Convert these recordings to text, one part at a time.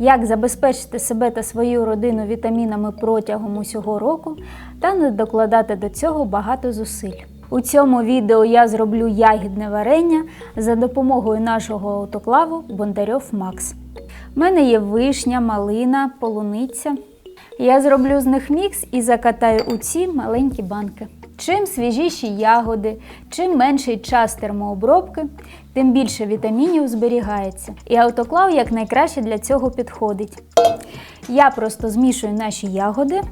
як забезпечити себе та свою родину вітамінами протягом усього року та не докладати до цього багато зусиль. У цьому відео я зроблю ягідне варення за допомогою нашого автоклаву Бондарьов Макс. У мене є вишня, малина, полуниця. Я зроблю з них мікс і закатаю у ці маленькі банки. Чим свіжіші ягоди, чим менший час термообробки, тим більше вітамінів зберігається. І автоклав якнайкраще для цього підходить. Я просто змішую наші ягоди.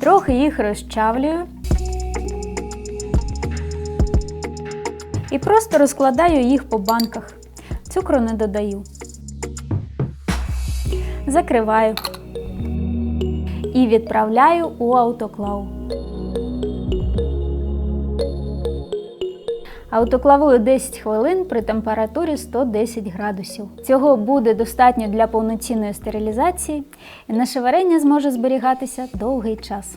Трохи їх розчавлюю. І просто розкладаю їх по банках. Цукру не додаю. Закриваю і відправляю у автоклав. Автоклавую 10 хвилин при температурі 110 градусів. Цього буде достатньо для повноцінної стерилізації, і наше варення зможе зберігатися довгий час.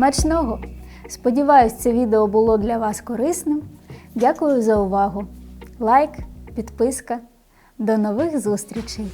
Смачного! Сподіваюсь, це відео було для вас корисним. Дякую за увагу. Лайк, підписка. До нових зустрічей!